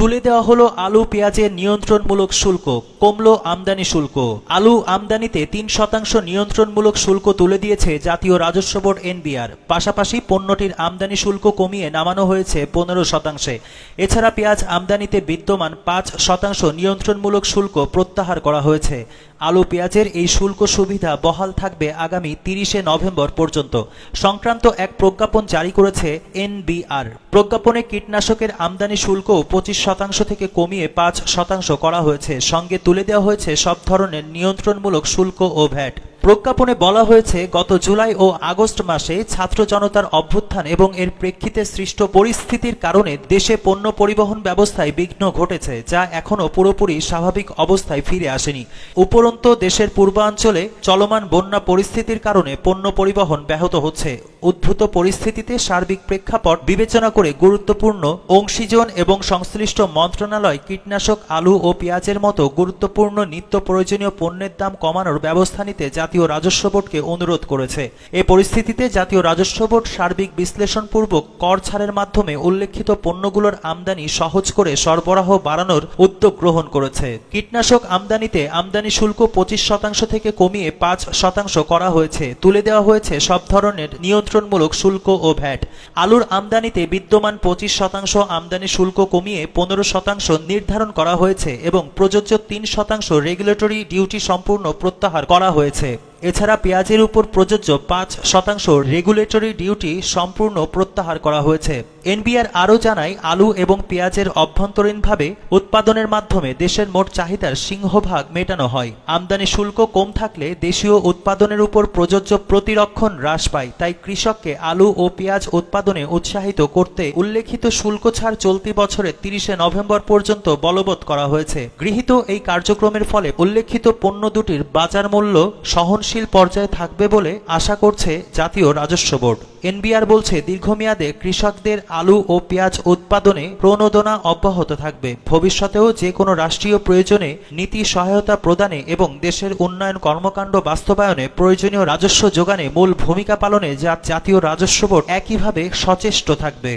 তুলে দেওয়া হলো আলু পেঁয়াজের নিয়ন্ত্রণমূলক শুল্ক, কমল আমদানি শুল্ক। আলু আমদানিতে তিন শতাংশ নিয়ন্ত্রণমূলক শুল্ক তুলে দিয়েছে জাতীয় রাজস্ব বোর্ড এনবিআর। পাশাপাশি পণ্যটির আমদানি শুল্ক কমিয়ে নামানো হয়েছে পনেরো শতাংশে। এছাড়া পেঁয়াজ আমদানিতে বিদ্যমান পাঁচ শতাংশ নিয়ন্ত্রণমূলক শুল্ক প্রত্যাহার করা হয়েছে। আলু, পেঁয়াজের এই শুল্ক সুবিধা বহাল থাকবে আগামী তিরিশে নভেম্বর পর্যন্ত। সংক্রান্ত এক প্রজ্ঞাপন জারি করেছে এনবিআর। প্রজ্ঞাপনে কীটনাশকের আমদানি শুল্ক পঁচিশ শতাংশ থেকে কমিয়ে পাঁচ শতাংশ করা হয়েছে। সঙ্গে তুলে দেওয়া হয়েছে সব ধরনের নিয়ন্ত্রণমূলক শুল্ক ও ভ্যাট। প্রজ্ঞাপনে বলা হয়েছে, গত জুলাই ও আগস্ট মাসে ছাত্র জনতার অভ্যুত্থান এবং এর প্রেক্ষিতে সৃষ্ট পরিস্থিতির কারণে দেশে পণ্য পরিবহন ব্যবস্থায় বিঘ্ন ঘটেছে, যা এখনও পুরোপুরি স্বাভাবিক অবস্থায় ফিরে আসেনি। উপরন্ত, দেশের পূর্বাঞ্চলে চলমান বন্যা পরিস্থিতির কারণে পণ্য পরিবহন ব্যাহত হচ্ছে। উদ্ভূত পরিস্থিতিতে সার্বিক প্রেক্ষাপট বিবেচনা করে গুরুত্বপূর্ণ অংশীজন এবং সংশ্লিষ্ট মন্ত্রণালয় কীটনাশক, আলু ও পেঁয়াজের মতো গুরুত্বপূর্ণ নিত্য প্রয়োজনীয় পণ্যের দাম কমানোর ব্যবস্থা নিতে জাতীয় রাজস্ব বোর্ডকে অনুরোধ করেছে। এ পরিস্থিতিতে জাতীয় রাজস্ব বোর্ড সার্বিক বিশ্লেষণপূর্বক কর ছাড়ের মাধ্যমে উল্লেখিত পণ্যগুলোর আমদানি সহজ করে সরবরাহ বাড়ানোর উদ্যোগ গ্রহণ করেছে। কীটনাশক আমদানিতে আমদানি শুল্ক পঁচিশ শতাংশ থেকে কমিয়ে পাঁচ শতাংশ করা হয়েছে। তুলে দেওয়া হয়েছে সব ধরনের নিয়ন্ত্রণমূলক শুল্ক ও ভ্যাট। আলুর আমদানিতে বিদ্যমান পঁচিশ শতাংশ আমদানি শুল্ক কমিয়ে পনেরো শতাংশ নির্ধারণ করা হয়েছে এবং প্রযোজ্য তিন শতাংশ রেগুলেটরি ডিউটি সম্পূর্ণ প্রত্যাহার করা হয়েছে। এছাড়া পেঁয়াজের উপর প্রযোজ্য পাঁচ শতাংশ রেগুলেটরি ডিউটি সম্পূর্ণ প্রত্যাহার করা হয়েছে। এনবিআর আরও জানায়, আলু এবং পেঁয়াজের অভ্যন্তরীণভাবে উৎপাদনের মাধ্যমে দেশের মোট চাহিদার সিংহভাগ মেটানো হয়। আমদানি শুল্ক কম থাকলে দেশীয় উৎপাদনের উপর প্রযোজ্য প্রতিরক্ষণ হ্রাস পায়। তাই কৃষককে আলু ও পেঁয়াজ উৎপাদনে উৎসাহিত করতে উল্লেখিত শুল্ক ছাড় চলতি বছরের তিরিশে নভেম্বর পর্যন্ত বলবৎ করা হয়েছে। গৃহীত এই কার্যক্রমের ফলে উল্লেখিত পণ্য দুটির বাজার মূল্য সহনশীল পর্যায়ে থাকবে বলে আশা করছে জাতীয় রাজস্ব বোর্ড। এনবিআর বলছে, দীর্ঘমেয়াদে কৃষকদের আলু ও পেঁয়াজ উৎপাদনে প্রণোদনা অব্যাহত থাকবে। ভবিষ্যতেও যে কোনো রাষ্ট্রীয় প্রয়োজনে নীতি সহায়তা প্রদানে এবং দেশের উন্নয়ন কর্মকাণ্ড বাস্তবায়নে প্রয়োজনীয় রাজস্ব যোগানে মূল ভূমিকা পালনে যা জাতীয় রাজস্ব বোর্ড একইভাবে সচেষ্ট থাকবে।